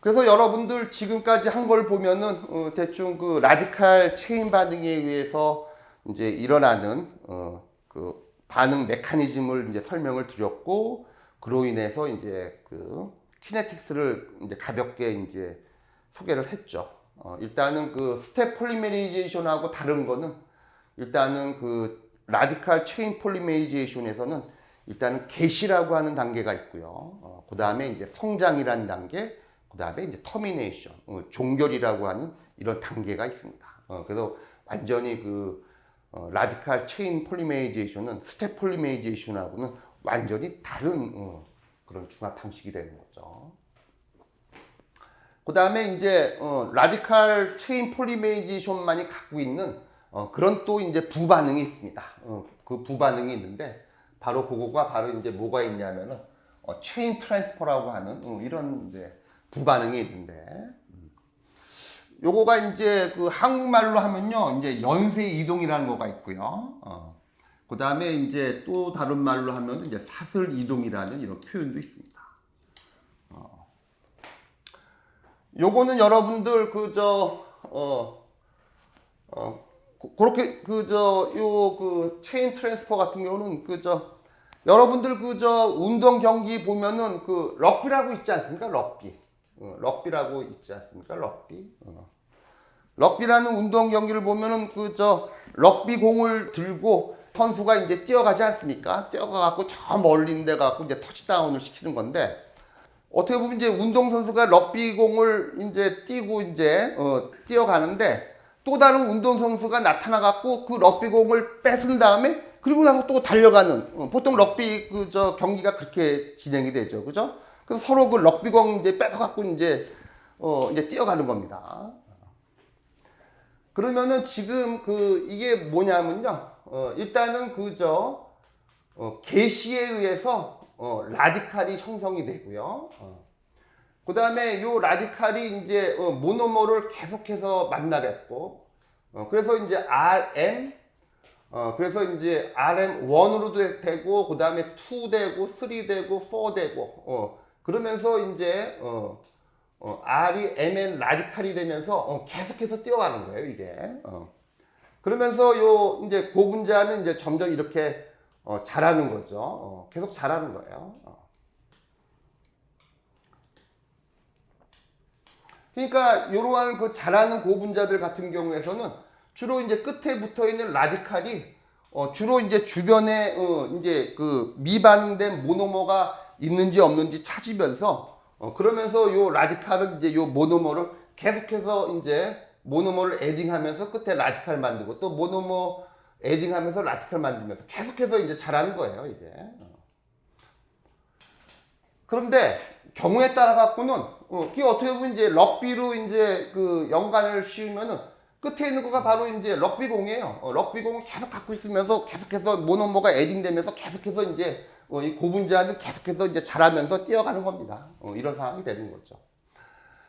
그래서 여러분들 지금까지 한 걸 보면은 어, 대충 그 라디칼 체인 반응에 의해서 이제 일어나는 어, 그 반응 메커니즘을 이제 설명을 드렸고 그로 인해서 이제 그 키네틱스를 이제 가볍게 이제 소개를 했죠. 어, 일단은 그 스텝 폴리메리제이션하고 다른 거는 일단은 그 라디칼 체인 폴리메리제이션에서는 일단은 개시라고 하는 단계가 있고요. 어, 그 다음에 이제 성장이라는 단계, 그 다음에 이제 터미네이션, 어, 종결이라고 하는 이런 단계가 있습니다. 어, 그래서 완전히 그 어, 라디칼 체인 폴리메리제이션은 스텝 폴리메리제이션하고는 완전히 다른 어, 그런 중합 방식이 되는 거죠. 그 다음에 이제 어, 라디칼 체인 폴리메이제이션만이 갖고 있는 어, 그런 또 이제 부반응이 있습니다. 어, 그 부반응이 있는데 바로 그거가 바로 이제 뭐가 있냐면은 어, 체인 트랜스퍼라고 하는 어, 이런 이제 부반응이 있는데 음. 요거가 이제 그 한국말로 하면요 이제 연쇄 이동이라는 거가 있고요. 어, 그 다음에 이제 또 다른 말로 하면 이제 사슬 이동이라는 이런 표현도 있습니다. 요거는 여러분들 그저 어, 어 고- 그렇게 그저 요 그 체인 트랜스퍼 같은 경우는 그저 여러분들 그저 운동 경기 보면은 그 럭비라고 있지 않습니까? 럭비. 어, 럭비라고 있지 않습니까? 럭비. 어. 럭비라는 운동 경기를 보면은 그 저 럭비 공을 들고 선수가 이제 뛰어가지 않습니까? 뛰어가 갖고 저 멀리 데 갖고 이제 터치다운을 시키는 건데 어떻게 보면 이제 운동 선수가 럭비 공을 이제 뛰고 이제 어, 뛰어가는데 또 다른 운동 선수가 나타나갖고 그 럭비 공을 뺏은 다음에 그리고 나서 또 달려가는 어, 보통 럭비 그 저 경기가 그렇게 진행이 되죠, 그죠? 그래서 서로 그 럭비공 이제 뺏어갖고 이제 어 이제 뛰어가는 겁니다. 그러면은 지금 그 이게 뭐냐면요, 어 일단은 그저 어, 개시에 의해서 어, 라디칼이 형성이 되고요. 그 다음에 요 라디칼이 이제 어, 모노머를 계속해서 만나겠고, 어, 그래서 이제 RM, 어, 그래서 이제 RM1으로도 되고, 그 다음에 2 되고, 3 되고, 4 되고, 어, 그러면서 이제 어, 어, R이 MN 라디칼이 되면서 어, 계속해서 뛰어가는 거예요, 이게. 어. 그러면서 요 이제 고분자는 이제 점점 이렇게 어, 잘하는 거죠. 어, 계속 잘하는 거예요. 어. 그러니까 이러한 그 잘하는 고분자들 같은 경우에서는 주로 이제 끝에 붙어 있는 라디칼이 어, 주로 이제 주변에 어, 이제 그 미반응된 모노머가 있는지 없는지 찾으면서 어, 그러면서 요 라디칼은 이제 요 모노머를 계속해서 이제 모노머를 에딩하면서 끝에 라디칼 만들고 또 모노머 에딩하면서 라디칼 만들면서 계속해서 이제 잘하는 거예요 이게. 어. 그런데 경우에 따라 갖고는 어, 이게 어떻게 보면 이제 럭비로 이제 그 연관을 씌우면은 끝에 있는 거가 바로 이제 럭비공이에요. 어, 럭비공을 계속 갖고 있으면서 계속해서 모노모가 에딩되면서 계속해서 이제 어, 이 고분자는 계속해서 이제 자라면서 뛰어가는 겁니다. 어, 이런 상황이 되는 거죠.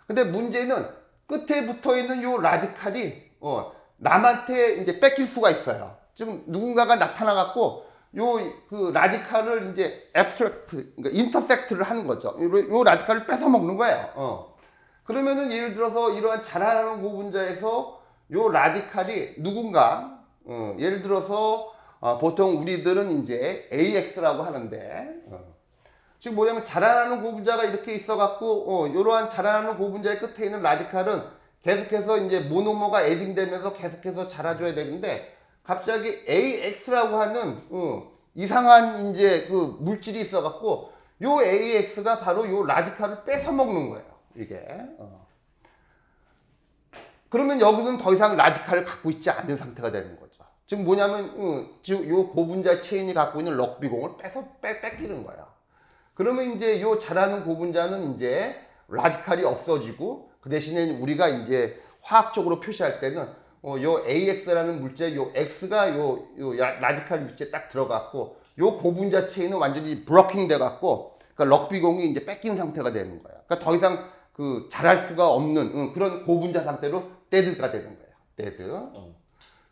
근데 문제는 끝에 붙어 있는 요 라디칼이 어, 남한테 이제 뺏길 수가 있어요. 지금 누군가가 나타나 갖고 요 그 라디칼을 이제 앱스트랙트, 그러니까 인터섹트를 하는 거죠. 요, 요 라디칼을 뺏어 먹는 거예요. 어. 그러면은 예를 들어서 이러한 자라나는 고분자에서 요 라디칼이 누군가 어, 예를 들어서 어, 보통 우리들은 이제 AX라고 하는데 어. 지금 뭐냐면 자라나는 고분자가 이렇게 있어갖고 어, 이러한 자라나는 고분자의 끝에 있는 라디칼은 계속해서 이제 모노머가 에딩되면서 계속해서 자라줘야 되는데 갑자기 AX라고 하는 어, 이상한 이제 그 물질이 있어갖고 요 AX가 바로 요 라디칼을 뺏어 먹는 거예요. 이게. 어. 그러면 여기서는 더 이상 라디칼을 갖고 있지 않는 상태가 되는 거죠. 지금 뭐냐면 어, 지금 요 고분자 체인이 갖고 있는 럭비공을 뺏어 뺏, 뺏기는 거예요. 그러면 이제 요 잘하는 고분자는 이제 라디칼이 없어지고 그 대신에 우리가 이제 화학적으로 표시할 때는 어, 요 AX라는 물질, 요 X가 요, 라디칼 물질에 딱 들어갔고 요 고분자 체인은 완전히 브로킹 돼 갖고 그러니까 럭비공이 이제 뺏긴 상태가 되는 거예요. 그러니까 더 이상 그 잘할 수가 없는 응, 그런 고분자 상태로 데드가 되는 거예요. 데드. 어.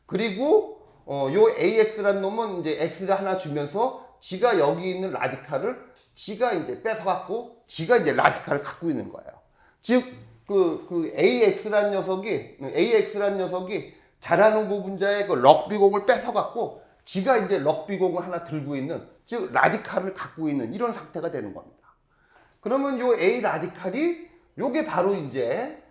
그리고 어, 요 AX라는 놈은 이제 X를 하나 주면서 지가 여기 있는 라디칼을 지가 이제 뺏어갖고 지가 이제 라디칼을 갖고 있는 거예요. 즉, 그, 그 AX라는 녀석이, AX라는 녀석이 잘하는 고분자의 그 럭비공을 뺏어갖고 지가 이제 럭비공을 하나 들고 있는, 즉, 라디칼을 갖고 있는 이런 상태가 되는 겁니다. 그러면 요 A 라디칼이 요게 바로 이제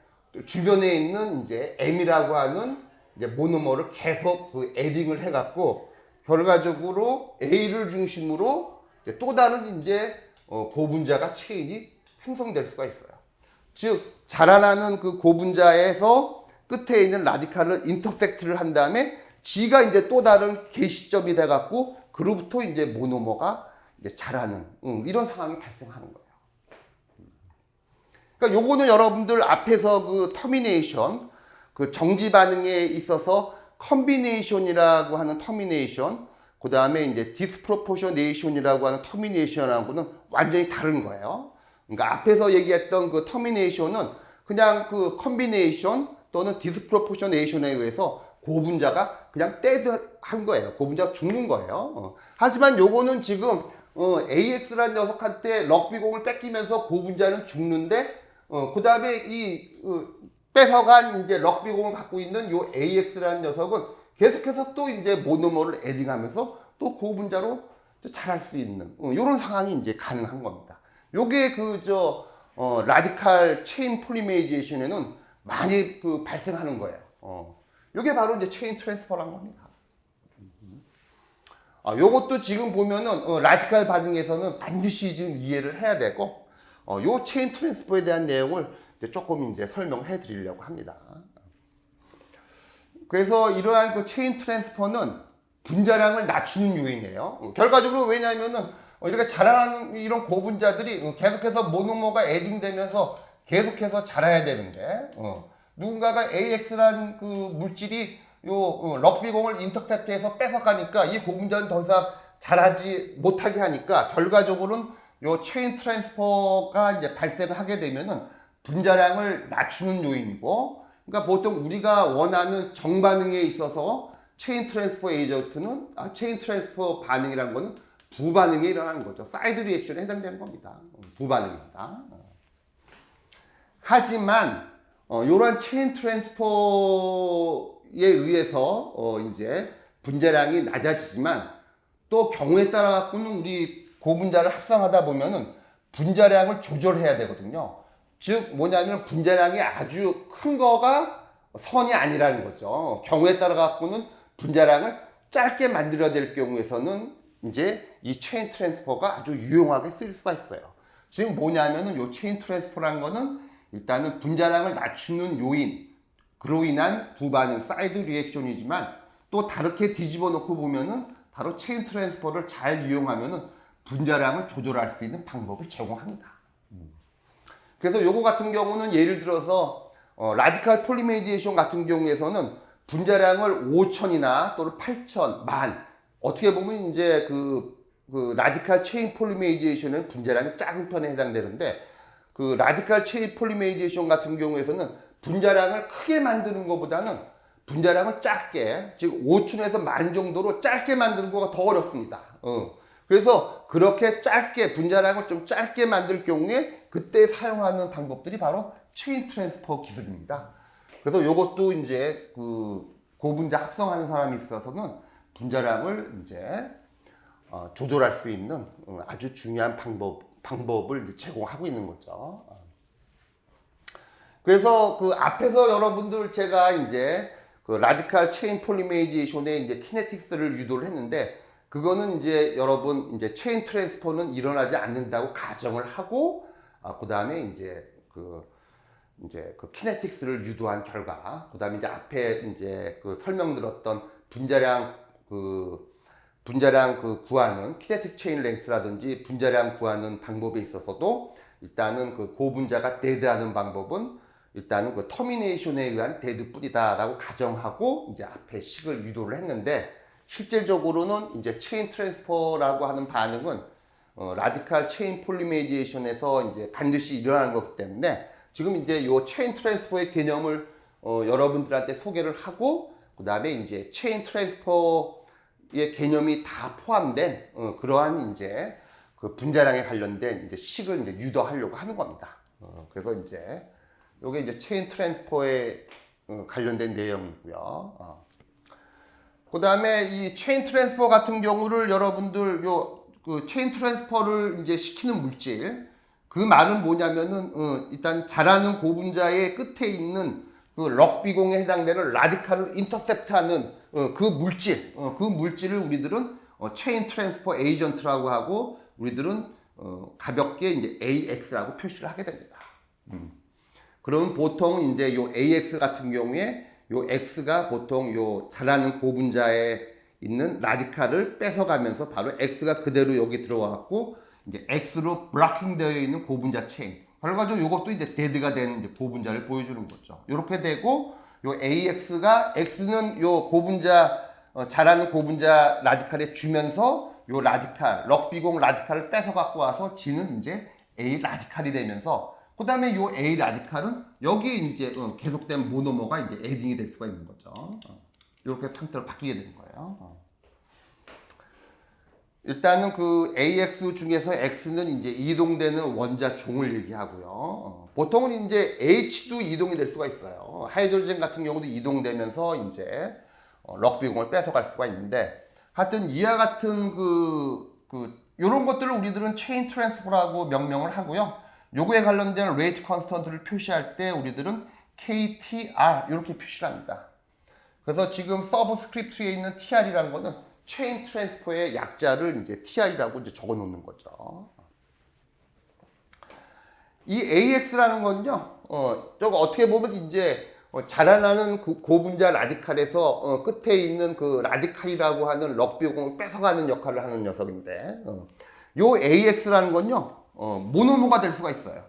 주변에 있는 이제 M이라고 하는 이제 모노머를 계속 그 에딩을 해갖고 결과적으로 A를 중심으로 또 다른 이제 어, 고분자가 체인이 생성될 수가 있어요. 즉 자라나는 그 고분자에서 끝에 있는 라디칼을 인터섹트를 한 다음에 G가 이제 또 다른 개시점이 돼갖고 그로부터 이제 모노머가 이제 자라는 음, 이런 상황이 발생하는 거예요. 그러니까 요거는 여러분들 앞에서 그 터미네이션 그 정지 반응에 있어서 컨비네이션이라고 하는 터미네이션 그 다음에 이제 디스프로포셔네이션이라고 하는 터미네이션하고는 완전히 다른 거예요. 그러니까 앞에서 얘기했던 그 터미네이션은 그냥 그 컨비네이션 또는 디스프로포셔네이션에 의해서 고분자가 그냥 떼드한 거예요. 고분자가 죽는 거예요. 어. 하지만 요거는 지금 어, AX라는 녀석한테 럭비공을 뺏기면서 고분자는 죽는데 어, 그 다음에 이 어, 뺏어간 이제 럭비공을 갖고 있는 요 AX라는 녀석은 계속해서 또 이제 모노머를 에딩하면서 또 고분자로 자랄 수 있는 어, 이런 상황이 이제 가능한 겁니다. 요게 그저 어, 라디칼 체인 폴리메이제이션에는 많이 그 발생하는 거예요. 어. 요게 바로 이제 체인 트랜스퍼란 겁니다. 아, 요것도 지금 보면은 어, 라디칼 반응에서는 반드시 지금 이해를 해야 되고 어, 요 체인 트랜스퍼에 대한 내용을 이제 조금 이제 설명을 해 드리려고 합니다. 그래서 이러한 그 체인 트랜스퍼는 분자량을 낮추는 요인이에요. 어, 결과적으로 왜냐하면은 어, 이렇게 자라는 이런 고분자들이 어, 계속해서 모노머가 에딩되면서 계속해서 자라야 되는데 어, 누군가가 AX라는 그 물질이 요 어, 럭비공을 인터셉트해서 뺏어가니까 이 고분자는 더 이상 자라지 못하게 하니까 결과적으로는 요 체인 트랜스퍼가 이제 발생을 하게 되면은 분자량을 낮추는 요인이고 그러니까 보통 우리가 원하는 정반응에 있어서 체인 트랜스퍼 에이전트는 아, 체인 트랜스퍼 반응이라는 거는 부반응에 일어나는 거죠. 사이드 리액션에 해당되는 겁니다. 어, 부반응입니다. 하지만 어, 이러한 체인 트랜스퍼에 의해서 어, 이제 분자량이 낮아지지만 또 경우에 따라 갖고는 우리 고분자를 합성하다 보면은 분자량을 조절해야 되거든요. 즉 뭐냐면 분자량이 아주 큰 거가 선이 아니라는 거죠. 경우에 따라 갖고는 분자량을 짧게 만들어야 될 경우에서는 이제 이 체인 트랜스퍼가 아주 유용하게 쓰일 수가 있어요. 지금 뭐냐면은 요 체인 트랜스퍼라는 거는 일단은 분자량을 낮추는 요인, 그로 인한 부반응, 사이드 리액션이지만 또 다르게 뒤집어 놓고 보면은 바로 체인 트랜스퍼를 잘 이용하면은 분자량을 조절할 수 있는 방법을 제공합니다. 그래서 요거 같은 경우는 예를 들어서 어, 라디칼 폴리메디에이션 같은 경우에서는 분자량을 5천이나 또는 8천, 만 어떻게 보면 이제 그, 그 라디칼 체인 폴리메이제이션은 분자량이 작은 편에 해당되는데 그 라디칼 체인 폴리메이제이션 같은 경우에서는 분자량을 크게 만드는 것보다는 분자량을 작게 즉 5춘에서 만 정도로 짧게 만드는 거가 더 어렵습니다. 어. 그래서 그렇게 짧게 분자량을 좀 짧게 만들 경우에 그때 사용하는 방법들이 바로 체인 트랜스퍼 기술입니다. 그래서 이것도 이제 그 고분자 합성하는 사람이 있어서는 분자량을 이제 어, 조절할 수 있는 어, 아주 중요한 방법 방법을 제공하고 있는 거죠. 그래서 그 앞에서 여러분들 제가 이제 그 라디칼 체인 폴리메이제이션의 이제 키네틱스를 유도를 했는데 그거는 이제 여러분 이제 체인 트랜스퍼는 일어나지 않는다고 가정을 하고 아, 그다음에 이제 그 이제 그 키네틱스를 유도한 결과 그다음에 이제 앞에 이제 그 설명드렸던 분자량 그 분자량 그 구하는 키네틱 체인 랭스라든지 분자량 구하는 방법에 있어서도 일단은 그 고분자가 데드하는 방법은 일단은 그 터미네이션에 의한 데드뿐이다라고 가정하고 이제 앞에 식을 유도를 했는데 실질적으로는 이제 체인 트랜스퍼라고 하는 반응은 어, 라디칼 체인 폴리메이제이션에서 이제 반드시 일어나는 거기 때문에 지금 이제 요 체인 트랜스퍼의 개념을 어, 여러분들한테 소개를 하고 그 다음에 이제 체인 트랜스퍼의 개념이 다 포함된 어, 그러한 이제 그 분자량에 관련된 이제 식을 이제 유도하려고 하는 겁니다. 어, 그래서 이제 요게 이제 체인 트랜스퍼에 어, 관련된 내용이고요. 어. 그 다음에 이 체인 트랜스퍼 같은 경우를 여러분들 요 그 체인 트랜스퍼를 이제 시키는 물질 그 말은 뭐냐면은 어, 일단 자라는 고분자의 끝에 있는 그 럭비공에 해당되는 라디칼을 인터셉트하는 어, 그 물질 어, 그 물질을 우리들은 어, 체인 트랜스퍼 에이전트라고 하고 우리들은 어, 가볍게 이제 AX라고 표시를 하게 됩니다. 음. 그럼 보통 이제 요 AX 같은 경우에 요 X가 보통 요 자라는 고분자에 있는 라디칼을 뺏어가면서 바로 X가 그대로 여기 들어왔고 이제 X로 블락킹 되어 있는 고분자 체인. 결과적으로 이것도 이제 데드가 된 이제 고분자를 보여주는 거죠. 이렇게 되고 요 AX가 X는 요 고분자 어, 자라는 고분자 라디칼에 주면서 요 라디칼 럭비공 라디칼을 뺏어 갖고 와서 G는 이제 A 라디칼이 되면서 그 다음에 요 A 라디칼은 여기 이제 어, 계속된 모노머가 이제 에딩이 될 수가 있는 거죠. 어. 이렇게 상태로 바뀌게 되는 거예요. 어. 일단은 그 AX 중에서 X는 이제 이동되는 원자 종을 얘기하고요. 어, 보통은 이제 H도 이동이 될 수가 있어요. 하이드로젠 같은 경우도 이동되면서 이제 어, 럭비공을 뺏어갈 수가 있는데 하여튼 이와 같은 그, 그, 요런 것들을 우리들은 체인 트랜스퍼라고 명명을 하고요. 요거에 관련된 레이트 컨스턴트를 표시할 때 우리들은 KTR 이렇게 표시를 합니다. 그래서 지금 서브 스크립트에 있는 TR이라는 거는 체인 트랜스퍼의 약자를 이제 TR이라고 이제 적어 놓는 거죠. 이 AX라는 건요, 어, 저거 어떻게 보면 이제 어, 자라나는 고, 고분자 라디칼에서 어, 끝에 있는 그 라디칼이라고 하는 럭비 공을 뺏어가는 역할을 하는 녀석인데, 어, 요 AX라는 건요, 어, 모노모가 될 수가 있어요.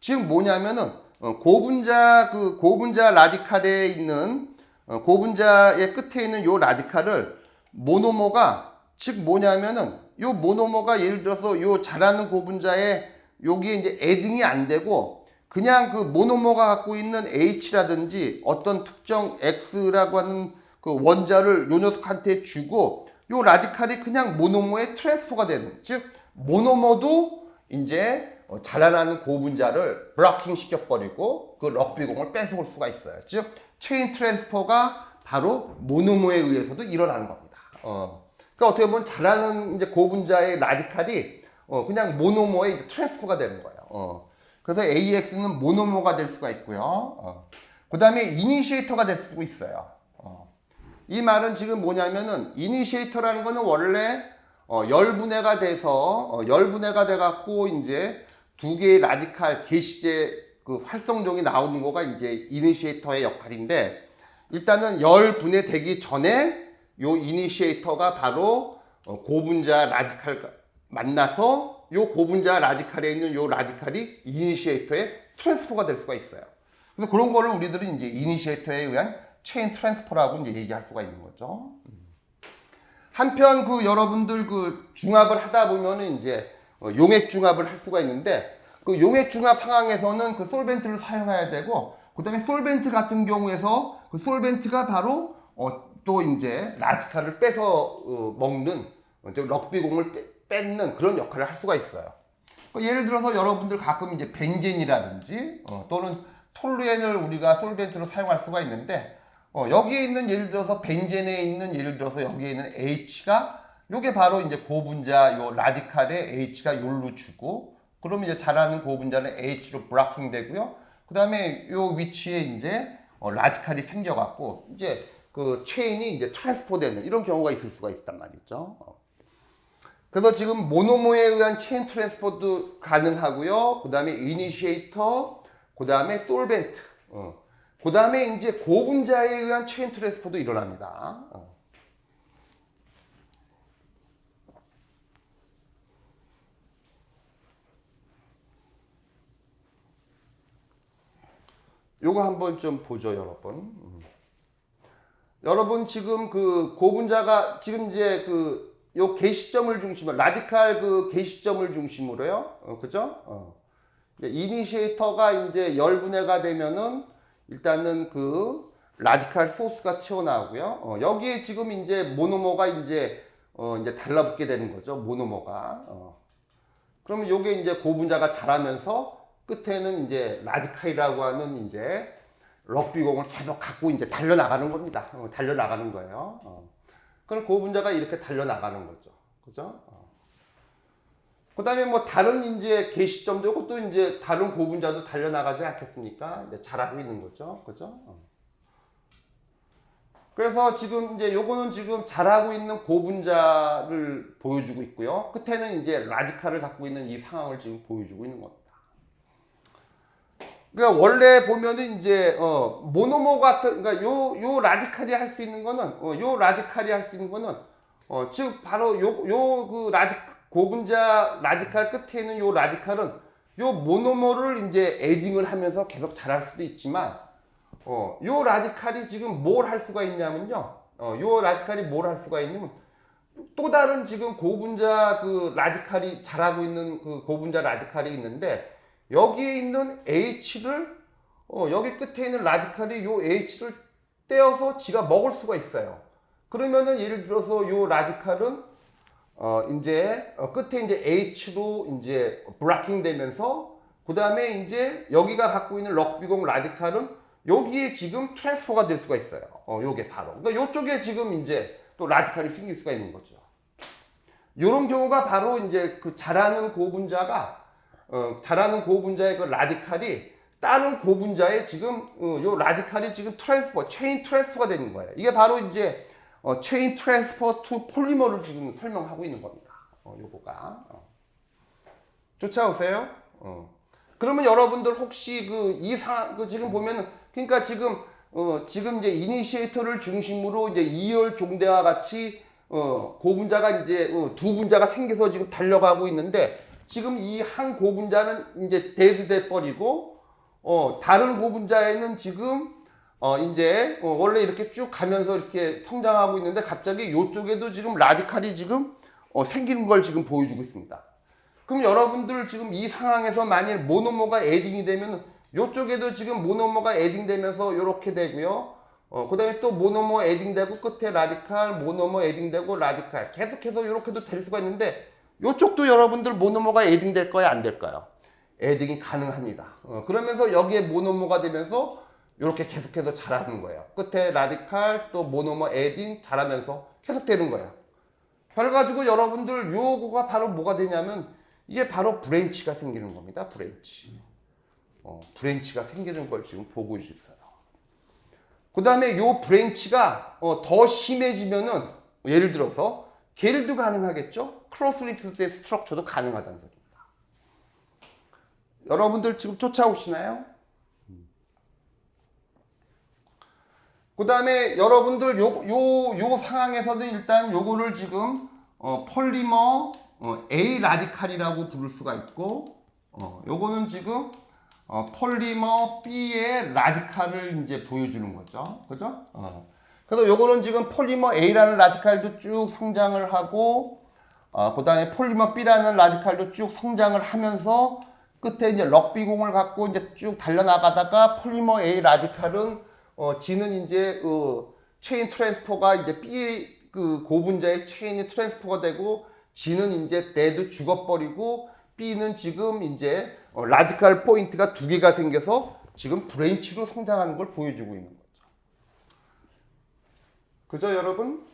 지금 뭐냐면은 어, 고분자 그 고분자 라디칼에 있는 어, 고분자의 끝에 있는 요 라디칼을 모노모가 즉 뭐냐면은 요 모노모가 예를 들어서 요 자라는 고분자에 여기에 이제 애딩이 안 되고 그냥 그 모노모가 갖고 있는 H라든지 어떤 특정 X라고 하는 그 원자를 요 녀석한테 주고 요 라디칼이 그냥 모노모의 트랜스퍼가 되는 즉 모노모도 이제 어, 자라나는 고분자를 블로킹 시켜버리고 그 럭비공을 뺏어올 수가 있어요. 즉 체인 트랜스퍼가 바로 모노모에 의해서도 일어나는 겁니다. 어. 그러니까 어떻게 보면 자라는 이제 고분자의 라디칼이 어, 그냥 모노모의 트랜스퍼가 되는 거예요. 어. 그래서 AX는 모노모가 될 수가 있고요. 어. 그 다음에 이니시에이터가 될 수도 있어요. 어. 이 말은 지금 뭐냐면은 이니시에이터라는 거는 원래 어, 열 분해가 돼서 어, 열 분해가 돼 갖고 이제 두 개의 라디칼 게시제 그 활성종이 나오는 거가 이제 이니시에이터의 역할인데 일단은 열 분해 되기 전에 요 이니시에이터가 바로 어, 고분자 라디칼 만나서 요 고분자 라디칼에 있는 요 라디칼이 이니시에이터의 트랜스퍼가 될 수가 있어요. 그래서 그런 거를 우리들은 이제 이니시에이터에 의한 체인 트랜스퍼라고 이제 얘기할 수가 있는 거죠. 한편 그 여러분들 그 중합을 하다 보면은 이제 어, 용액 중합을 할 수가 있는데 그 용액 중합 상황에서는 그 솔벤트를 사용해야 되고 그다음에 솔벤트 같은 경우에서 그 솔벤트가 바로 어, 또 이제 라디칼을 빼서 어, 먹는 어, 저 럭비공을 빼, 뺏는 그런 역할을 할 수가 있어요. 그 예를 들어서 여러분들 가끔 이제 벤젠이라든지 어, 또는 톨루엔을 우리가 솔벤트로 사용할 수가 있는데 어, 여기에 있는 예를 들어서 벤젠에 있는 예를 들어서 여기에 있는 H가 요게 바로 이제 고분자 요 라디칼에 H가 요로 주고 그러면 이제 자라는 고분자는 H로 브라킹 되고요. 그 다음에 요 위치에 이제 어, 라디칼이 생겨 갖고 이제 그 체인이 이제 트랜스포 되는 이런 경우가 있을 수가 있단 말이죠. 어. 그래서 지금 모노모에 의한 체인 트랜스포도 가능하고요. 그 다음에 이니시에이터, 그 다음에 솔벤트, 어. 그 다음에 이제 고분자에 의한 체인 트랜스포도 일어납니다. 어. 요거 한번 좀 보죠, 여러분. 음. 여러분 지금 그 고분자가 지금 이제 그요 게시점을 중심으로 라디칼 그 게시점을 중심으로요. 어, 그죠? 어. 이니시에이터가 이제 열분해가 되면은 일단은 그 라디칼 소스가 튀어나오고요. 어, 여기에 지금 이제 모노모가 이제 어, 이제 달라붙게 되는 거죠. 모노모가. 어. 그러면 요게 이제 고분자가 자라면서 끝에는 이제 라디칼이라고 하는 이제 럭비공을 계속 갖고 이제 달려 나가는 겁니다. 어, 달려 나가는 거예요. 어. 그럼 고분자가 이렇게 달려 나가는 거죠. 그죠? 어. 그 다음에 뭐 다른 이제 개시점도 있고 또 이제 다른 고분자도 달려 나가지 않겠습니까? 이제 잘하고 있는 거죠. 그죠? 어. 그래서 지금 이제 요거는 지금 잘하고 있는 고분자를 보여주고 있고요. 끝에는 이제 라디칼을 갖고 있는 이 상황을 지금 보여주고 있는 겁니다. 그러니까 원래 보면은 이제 어 모노모 같은 그러니까 요 요 라디칼이 할 수 있는 거는 어 요 라디칼이 할 수 있는 거는 어 즉 바로 요 요 그 라디 고분자 라디칼 끝에 있는 요 라디칼은 요 모노모를 이제 에딩을 하면서 계속 자랄 수도 있지만 어, 요 라디칼이 지금 뭘 할 수가 있냐면요. 어, 요 라디칼이 뭘 할 수가 있냐면 또 다른 지금 고분자 그 라디칼이 자라고 있는 그 고분자 라디칼이 있는데 여기에 있는 H를 어, 여기 끝에 있는 라디칼이 요 H를 떼어서 지가 먹을 수가 있어요. 그러면은 예를 들어서 요 라디칼은 어, 이제 어, 끝에 이제 H로 이제 브라킹 되면서 그 다음에 이제 여기가 갖고 있는 럭비공 라디칼은 여기에 지금 트랜스퍼가 될 수가 있어요. 어, 요게 바로. 그러니까 요쪽에 지금 이제 또 라디칼이 생길 수가 있는 거죠. 요런 경우가 바로 이제 그 자라는 고분자가 어, 자라는 고분자의 그 라디칼이 다른 고분자에 지금 어, 요 라디칼이 지금 트랜스퍼, 체인 트랜스퍼가 되는 거예요. 이게 바로 이제 어, 체인 트랜스퍼 투 폴리머를 지금 설명하고 있는 겁니다. 어, 요거가 어. 쫓아오세요. 어. 그러면 여러분들 혹시 그 이상 그 지금 보면은 그러니까 지금 어 지금 이제 이니시에이터를 중심으로 이제 이열 종대와 같이 어 고분자가 이제 어, 두 분자가 생겨서 지금 달려가고 있는데 지금 이 한 고분자는 이제 데드돼 버리고 어 다른 고분자에는 지금 어 이제 어, 원래 이렇게 쭉 가면서 이렇게 성장하고 있는데 갑자기 요쪽에도 지금 라디칼이 지금 어 생기는 걸 지금 보여주고 있습니다. 그럼 여러분들 지금 이 상황에서 만일 모노모가 에딩이 되면 이쪽에도 지금 모노모가 에딩 되면서 이렇게 되고요. 어, 그 다음에 또 모노모 에딩 되고 끝에 라디칼, 모노모 에딩 되고 라디칼. 계속해서 이렇게도 될 수가 있는데 이쪽도 여러분들 모노모가 에딩 될 거야, 안 될까요? 에딩이 가능합니다. 어, 그러면서 여기에 모노모가 되면서 이렇게 계속해서 자라는 거예요. 끝에 라디칼, 또 모노모 에딩 자라면서 계속 되는 거예요. 그래가지고 여러분들 요거가 바로 뭐가 되냐면 이게 바로 브랜치가 생기는 겁니다. 브랜치. 어, 브랜치가 생기는 걸 지금 보고 있어요. 그 다음에 요 브랜치가 어, 더 심해지면은 예를 들어서 게일도 가능하겠죠? 크로스 리프트 때 스트럭처도 가능하다는 소리입니다. 여러분들 지금 쫓아오시나요? 그 다음에 여러분들 요, 요, 요 상황에서는 일단 요거를 지금 어, 폴리머 어, A 라디칼이라고 부를 수가 있고 어, 요거는 지금 어, 폴리머 B의 라디칼을 이제 보여주는 거죠. 그죠? 어. 그래서 요거는 지금 폴리머 A라는 라디칼도 쭉 성장을 하고 어, 그 다음에 폴리머 B라는 라디칼도 쭉 성장을 하면서 끝에 이제 럭비공을 갖고 이제 쭉 달려나가다가 폴리머 A 라디칼은 어, 지는 이제 그 체인 트랜스퍼가 이제 B 그 고분자의 체인이 트랜스퍼가 되고 G는 이제 데도 죽어버리고 B는 지금 이제 어, 라디칼 포인트가 두 개가 생겨서 지금 브레인치로 성장하는 걸 보여주고 있는 거죠. 그죠, 여러분?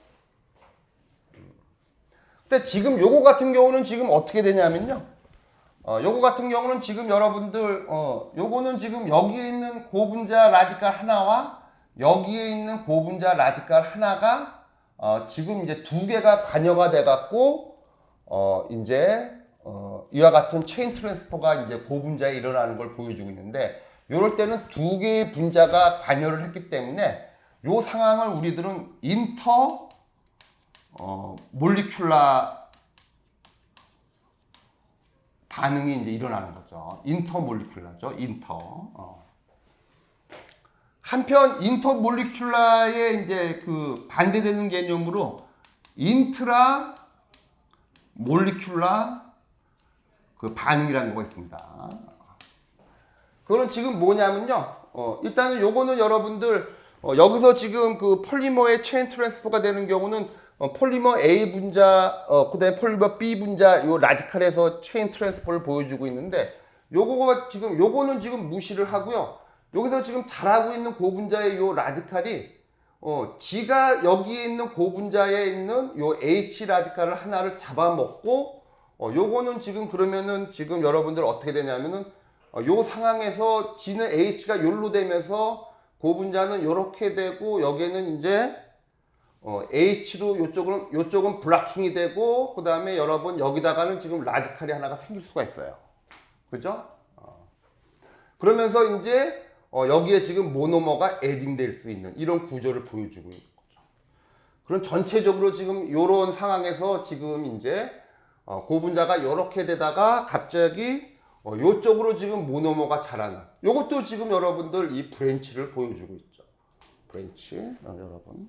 근데 지금 요거 같은 경우는 지금 어떻게 되냐면요. 어, 요거 같은 경우는 지금 여러분들, 어, 요거는 지금 여기에 있는 고분자 라디칼 하나와 여기에 있는 고분자 라디칼 하나가 어, 지금 이제 두 개가 관여가 돼 갖고 어, 이제 어, 이와 같은 체인 트랜스퍼가 이제 고분자에 일어나는 걸 보여주고 있는데 이럴 때는 두 개의 분자가 관여를 했기 때문에 이 상황을 우리들은 인터 어, 몰리큘라 반응이 이제 일어나는 거죠. 인터 몰리큘라죠. 인터. 어. 한편 인터 몰리큘라의 이제 그 반대되는 개념으로 인트라 몰리큘라 그 반응이라는 거가 있습니다. 그거는 지금 뭐냐면요. 어, 일단은 요거는 여러분들 어, 여기서 지금 그 폴리머의 체인 트랜스퍼가 되는 경우는 어, 폴리머 A 분자, 어, 그다음에 폴리머 B 분자 요 라디칼에서 체인 트랜스퍼를 보여주고 있는데 요거가 지금 요거는 지금 무시를 하고요. 여기서 지금 잘하고 있는 고분자의 요 라디칼이 어 지가 여기에 있는 고분자에 있는 요 H 라디칼을 하나를 잡아먹고 어 요거는 지금 그러면은 지금 여러분들 어떻게 되냐면은 어, 요 상황에서 지는 H가 요로 되면서 고분자는 요렇게 되고 여기는 이제 어, H로 요쪽은 요쪽은 블락킹이 되고 그 다음에 여러분 여기다가는 지금 라디칼이 하나가 생길 수가 있어요. 그죠? 어. 그러면서 이제 어, 여기에 지금 모노머가 에딩될 수 있는 이런 구조를 보여주고 있는 거죠. 그럼 전체적으로 지금 요런 상황에서 지금 이제 어, 고분자가 요렇게 되다가 갑자기 어, 요쪽으로 지금 모노머가 자라는 요것도 지금 여러분들 이 브랜치를 보여주고 있죠. 브랜치 어, 여러분.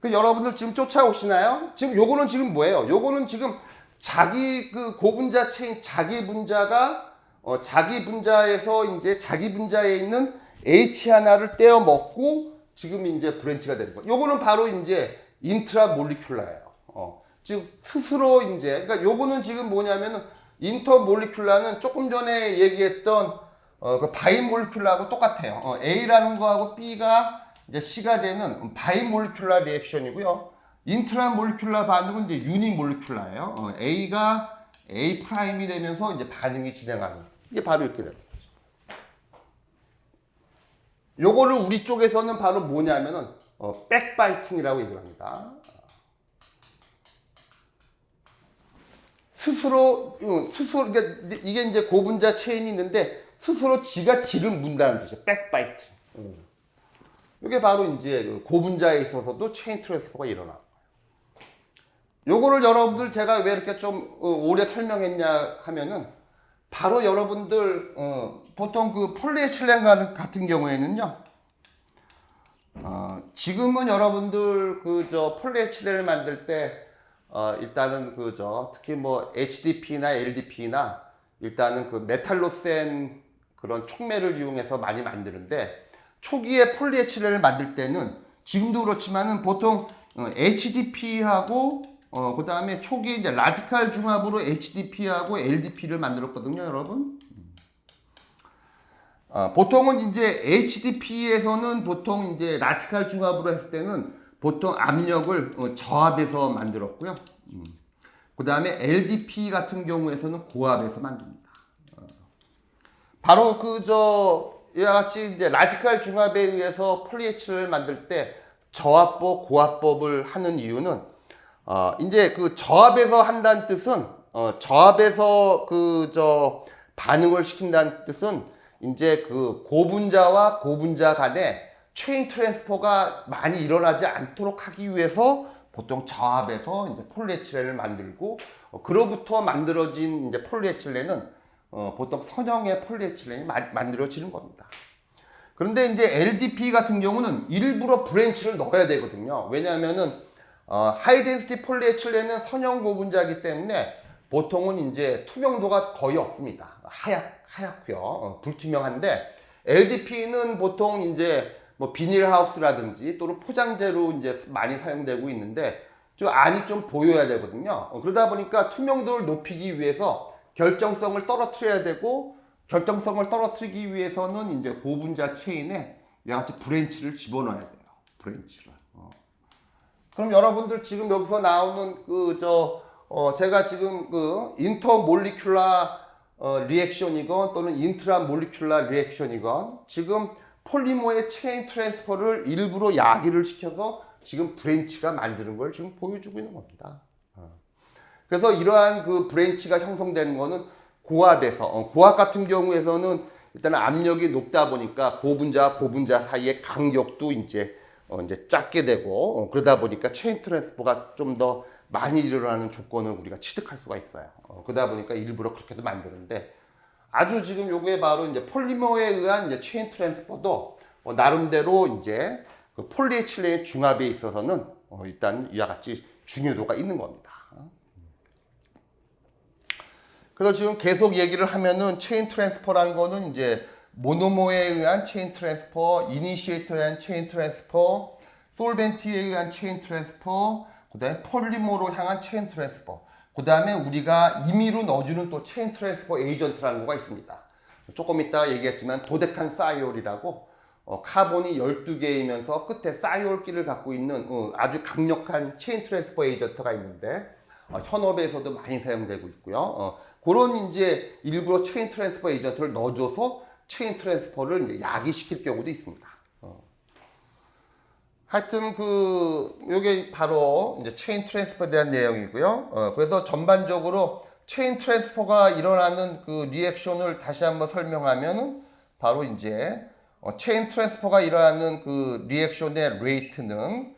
그 여러분들 지금 쫓아오시나요? 지금 요거는 지금 뭐예요? 요거는 지금 자기 그 고분자 체인 자기 분자가 어, 자기 분자에서 이제 자기 분자에 있는 H 하나를 떼어 먹고 지금 이제 브랜치가 되는 거예요. 요거는 바로 이제 인트라 몰리큘라예요. 어, 즉 스스로 이제 그러니까 요거는 지금 뭐냐면은 인터 몰리큘라는 조금 전에 얘기했던 어, 그 바이 몰리큘라하고 똑같아요. 어, A라는 거하고 B가 이제 C가 되는 바이몰리큘라 리액션이고요. 인트라 몰리큘라 반응은 이제 유니 몰리큘라예요. 어, A가 A 프라임이 되면서 이제 반응이 진행하는 이게 바로 이렇게 되는 거죠. 요거를 우리 쪽에서는 바로 뭐냐면은 어, 백바이팅이라고 얘기를 합니다. 스스로 어, 스스로 이게 이제 고분자 체인이 있는데 스스로 지가 지를 문다는 뜻이에요. 백바이팅. 음. 이게 바로 이제 그 고분자에 있어서도 체인 트랜스퍼가 일어나는 거예요. 요거를 여러분들 제가 왜 이렇게 좀 어, 오래 설명했냐 하면은 바로 여러분들 어, 보통 그 폴리에틸렌 같은 경우에는요. 어, 지금은 여러분들 그 저 폴리에틸렌을 만들 때 어, 일단은 그 저 특히 뭐 HDP나 LDP나 일단은 그 메탈로 센 그런 촉매를 이용해서 많이 만드는데 초기에 폴리에틸렌을 만들 때는 지금도 그렇지만은 보통 어, HDP하고 어, 그 다음에 초기에 이제 라디칼 중합으로 HDP하고 LDP를 만들었거든요, 여러분. 어, 보통은 이제 HDP에서는 보통 이제 라디칼 중합으로 했을 때는 보통 압력을 어, 저압해서 만들었고요. 음. 그 다음에 LDP 같은 경우에서는 고압에서 만듭니다. 어. 바로 그 저 이와 같이 이제 라디칼 중합에 의해서 폴리에틸을 만들 때 저압법, 고압법을 하는 이유는 어, 이제 그 저압에서 한다는 뜻은 어, 저압에서 그 저 반응을 시킨다는 뜻은 이제 그 고분자와 고분자 간에 체인 트랜스퍼가 많이 일어나지 않도록 하기 위해서 보통 저압에서 이제 폴리에틸렌을 만들고 어, 그로부터 만들어진 이제 폴리에틸렌은 어, 보통 선형의 폴리에틸렌이 마, 만들어지는 겁니다. 그런데 이제 LDP 같은 경우는 일부러 브랜치를 넣어야 되거든요. 왜냐하면은 어, 하이덴시티 폴리에틸렌은 선형 고분자이기 때문에 보통은 이제 투명도가 거의 없습니다. 하얗 하얗고요. 어, 불투명한데 LDP는 보통 이제 뭐 비닐하우스라든지 또는 포장재로 이제 많이 사용되고 있는데 좀 안이 좀 보여야 되거든요. 어, 그러다 보니까 투명도를 높이기 위해서 결정성을 떨어뜨려야 되고 결정성을 떨어뜨리기 위해서는 이제 고분자 체인에 이와 같이 브랜치를 집어넣어야 돼요. 브랜치를. 어. 그럼 여러분들 지금 여기서 나오는 그 저 어 제가 지금 그 인터 몰리큘라 어 리액션이건 또는 인트라 몰리큘라 리액션이건 지금 폴리머의 체인 트랜스퍼를 일부러 야기를 시켜서 지금 브랜치가 만드는 걸 지금 보여주고 있는 겁니다. 어. 그래서 이러한 그 브랜치가 형성되는 거는 고압에서 어, 고압 같은 경우에서는 일단 압력이 높다 보니까 고분자 고분자 사이의 간격도 이제 어, 이제 작게 되고 어, 그러다 보니까 체인 트랜스퍼가 좀 더 많이 일어나는 조건을 우리가 취득할 수가 있어요. 어, 그러다 보니까 일부러 그렇게도 만드는데 아주 지금 요게 바로 이제 폴리머에 의한 이제 체인 트랜스퍼도 어, 나름대로 이제 그 폴리에틸렌 중합에 있어서는 어, 일단 이와 같이 중요도가 있는 겁니다. 그래서 지금 계속 얘기를 하면은 체인 트랜스퍼라는 거는 이제 모노모에 의한 체인 트랜스퍼, 이니시에이터에 의한 체인 트랜스퍼, 솔벤트에 의한 체인 트랜스퍼, 그 다음에 폴리모로 향한 체인 트랜스퍼. 그 다음에 우리가 임의로 넣어주는 또 체인 트랜스퍼 에이전트라는 거가 있습니다. 조금 이따 얘기했지만 도데칸 사이올이라고 어, 카본이 12개이면서 끝에 사이올끼를 갖고 있는 어, 아주 강력한 체인 트랜스퍼 에이전트가 있는데 어, 현업에서도 많이 사용되고 있고요. 어, 그런 이제 일부러 체인 트랜스퍼 에이전트를 넣어줘서 체인 트랜스퍼를 야기시킬 경우도 있습니다. 어. 하여튼 그 요게 바로 이제 체인 트랜스퍼에 대한 내용이고요. 어, 그래서 전반적으로 체인 트랜스퍼가 일어나는 그 리액션을 다시 한번 설명하면은 바로 이제 어, 체인 트랜스퍼가 일어나는 그 리액션의 레이트는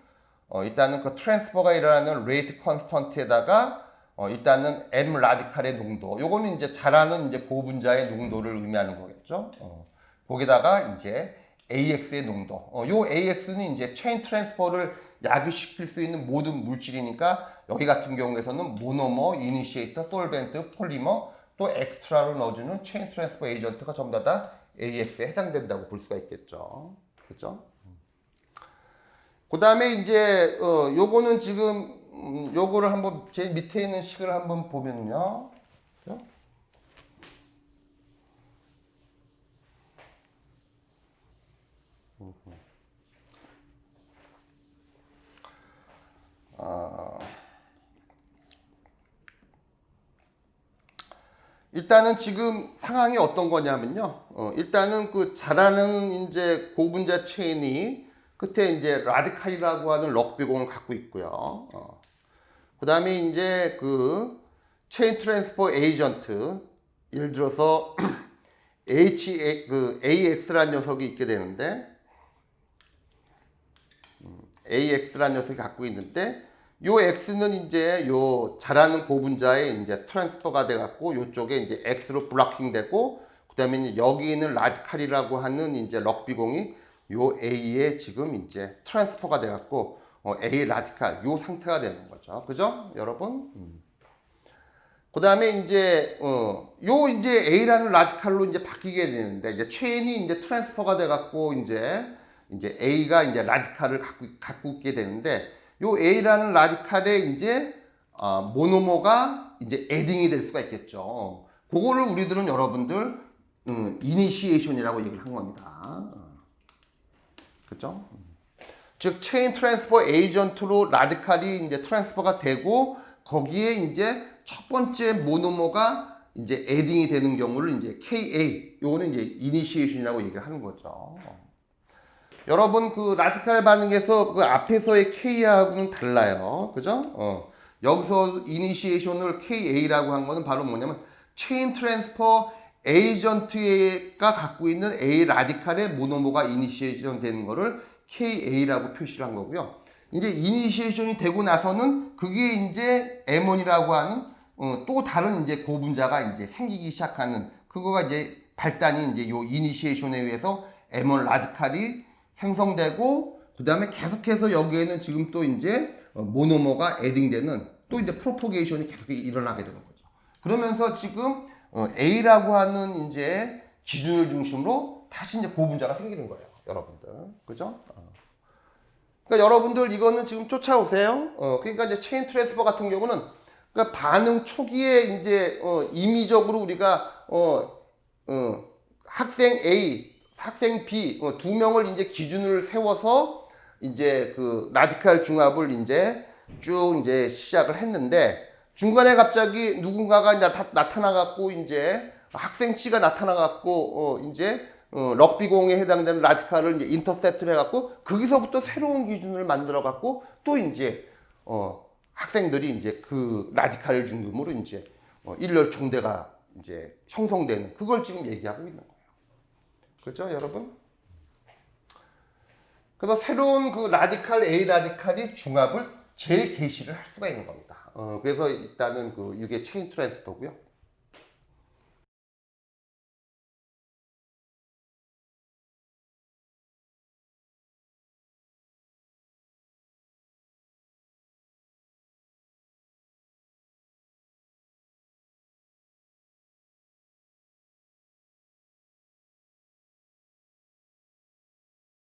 어, 일단은 그 트랜스퍼가 일어나는 레이트 컨스턴트에다가 어, 일단은 M 라디칼의 농도 요거는 이제 자라는 이제 고분자의 농도를 의미하는 거겠죠. 어, 거기다가 이제 AX의 농도. 어, 요 AX는 이제 체인 트랜스퍼를 야기시킬 수 있는 모든 물질이니까 여기 같은 경우에서는 모노머, 이니시에이터, 솔벤트, 폴리머 또 엑스트라로 넣어주는 체인 트랜스퍼 에이전트가 전부 다, 다 AX에 해당된다고 볼 수가 있겠죠. 그죠? 그 다음에 이제 어, 요거는 지금 음, 요거를 한번 제 밑에 있는 식을 한번 보면요. 아, 일단은 지금 상황이 어떤 거냐면요. 어, 일단은 그 자라는 이제 고분자 체인이 끝에 이제 라디칼이라고 하는 럭비공을 갖고 있고요. 어. 그 다음에 이제 그 체인 트랜스퍼 에이전트 예를 들어서 H 그 AX라는 녀석이 있게 되는데 음, AX라는 녀석이 갖고 있는데 요 X는 이제 요 자라는 고분자에 이제 트랜스퍼가 돼 갖고 요쪽에 이제 X로 블락킹 되고 그 다음에 이제 여기 있는 라디칼이라고 하는 이제 럭비공이 요 A에 지금 이제 트랜스퍼가 돼 갖고 어, A 라디칼 요 상태가 되는 거죠. 그죠? 여러분? 음. 그 다음에 이제 어, 요 이제 A라는 라디칼로 이제 바뀌게 되는데 이제 체인이 이제 트랜스퍼가 돼 갖고 이제 이제 A가 이제 라디칼을 갖고 갖고 있게 되는데 요 A라는 라디칼에 이제 어, 모노머가 이제 에딩이 될 수가 있겠죠. 그거를 우리들은 여러분들 음, 이니시에이션이라고 얘기를 한 겁니다. 그죠? 즉 체인 트랜스퍼 에이전트로 라디칼이 이제 트랜스퍼가 되고 거기에 이제 첫 번째 모노머가 이제 에딩이 되는 경우를 이제 KA 요거는 이제 이니시에이션이라고 얘기를 하는 거죠. 여러분 그 라디칼 반응에서 그 앞에서의 K하고는 달라요. 그죠? 어. 여기서 이니시에이션을 KA라고 한 거는 바로 뭐냐면 체인 트랜스퍼 에이전트가 갖고 있는 A 라디칼의 모노모가 이니시에이션 되는 거를 KA라고 표시를 한 거고요. 이제 이니시에이션이 되고 나서는 그게 이제 M1이라고 하는 어, 또 다른 이제 고분자가 이제 생기기 시작하는 그거가 이제 발단이 이제 요 이니시에이션에 의해서 M1 라디칼이 생성되고 그 다음에 계속해서 여기에는 지금 또 이제 어, 모노머가 에딩되는 또 이제 프로포게이션이 계속 일어나게 되는 거죠. 그러면서 지금 어, A라고 하는 이제 기준을 중심으로 다시 이제 고분자가 생기는 거예요. 여러분들. 그죠? 어. 그러니까 여러분들 이거는 지금 쫓아오세요. 어, 그러니까 이제 체인 트랜스퍼 같은 경우는 그러니까 반응 초기에 이제 어, 임의적으로 우리가 어, 어, 학생 A, 학생 B 어, 두 명을 이제 기준을 세워서 이제 그 라디칼 중합을 이제 쭉 이제 시작을 했는데 중간에 갑자기 누군가가 나 타, 나타나갖고 이제 학생 C가 나타나갖고 어, 이제 어, 럭비공에 해당되는 라디칼을 이제 인터셉트를 해갖고 거기서부터 새로운 기준을 만들어갖고 또 이제 어, 학생들이 이제 그 라디칼 중심으로 이제 어, 일렬 총대가 이제 형성되는 그걸 지금 얘기하고 있는 거예요. 그렇죠, 여러분? 그래서 새로운 그 라디칼 A 라디칼이 중합을 재개시를 할 수가 있는 겁니다. 어, 그래서 일단은 그 이게 체인 트랜스퍼고요.